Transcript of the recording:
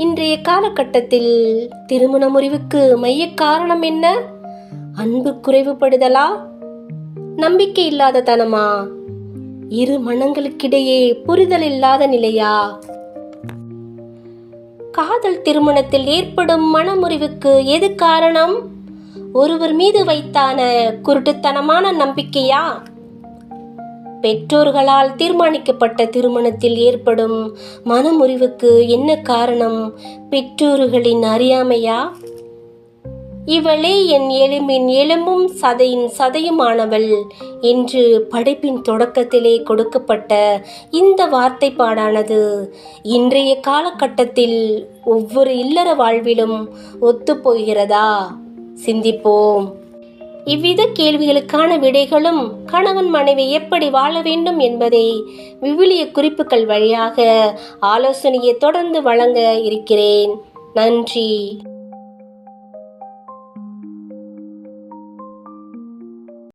இன்றைய காலகட்டத்தில் திருமண முறிவுக்கு மைய காரணம் என்ன? அன்பு குறைவுபடுதலா? நம்பிக்கை இல்லாத தனமா? இரு மனங்களுக்கிடையே புரிதல் இல்லாத நிலையா? காதல் திருமணத்தில் ஏற்படும் மனமுறிவுக்கு எது காரணம்? ஒருவர் மீது வைத்தான குருட்டுத்தனமான நம்பிக்கையா? பெற்றோர்களால் தீர்மானிக்கப்பட்ட திருமணத்தில் ஏற்படும் மனமுறிவுக்கு என்ன காரணம்? பெற்றோர்களின் அறியாமையா? இவளே என் எலும்பின் எலும்பும் சதையின் சதையுமானவள் என்று படைப்பின் தொடக்கத்திலே கொடுக்கப்பட்ட இந்த வார்த்தைப்பாடானது. இன்றைய காலகட்டத்தில் ஒவ்வொரு இல்லற வாழ்விலும் ஒத்துப்போகிறதா? சிந்திப்போம். இவ்வித கேள்விகளுக்கான விடைகளும் கணவன் மனைவி எப்படி வாழ வேண்டும் என்பதை விவிலிய குறிப்புகள் வழியாக ஆலோசனையை தொடர்ந்து வழங்க இருக்கிறேன். நன்றி.